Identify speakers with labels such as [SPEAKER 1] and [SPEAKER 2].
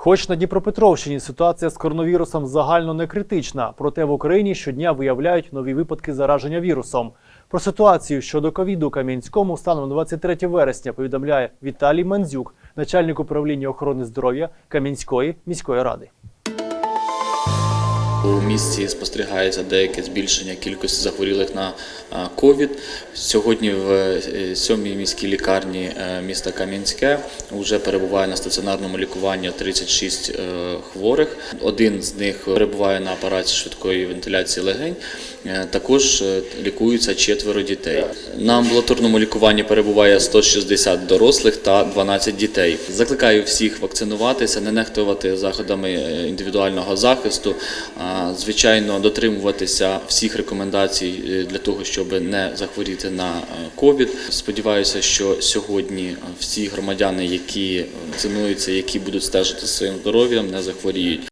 [SPEAKER 1] Хоч на Дніпропетровщині ситуація з коронавірусом загально не критична, проте в Україні щодня виявляють нові випадки зараження вірусом. Про ситуацію щодо ковіду у Кам'янському станом на 23 вересня повідомляє Віталій Мандзюк, начальник управління охорони здоров'я Кам'янської міської ради.
[SPEAKER 2] У місті спостерігається деяке збільшення кількості захворілих на ковід. Сьогодні в е, сьомій міській лікарні е, міста Кам'янське вже перебуває на стаціонарному лікуванні 36 е, хворих. Один з них перебуває на апараті швидкої вентиляції легень. Також лікуються четверо дітей. На амбулаторному лікуванні перебуває 160 дорослих та 12 дітей. Закликаю всіх вакцинуватися, не нехтувати заходами індивідуального захисту. Звичайно, дотримуватися всіх рекомендацій е, для того, щоб не захворіти на е, ковід. Сподіваюся, що сьогодні всі громадяни, які цінуються, які будуть стежити своїм здоров'ям, не захворіють.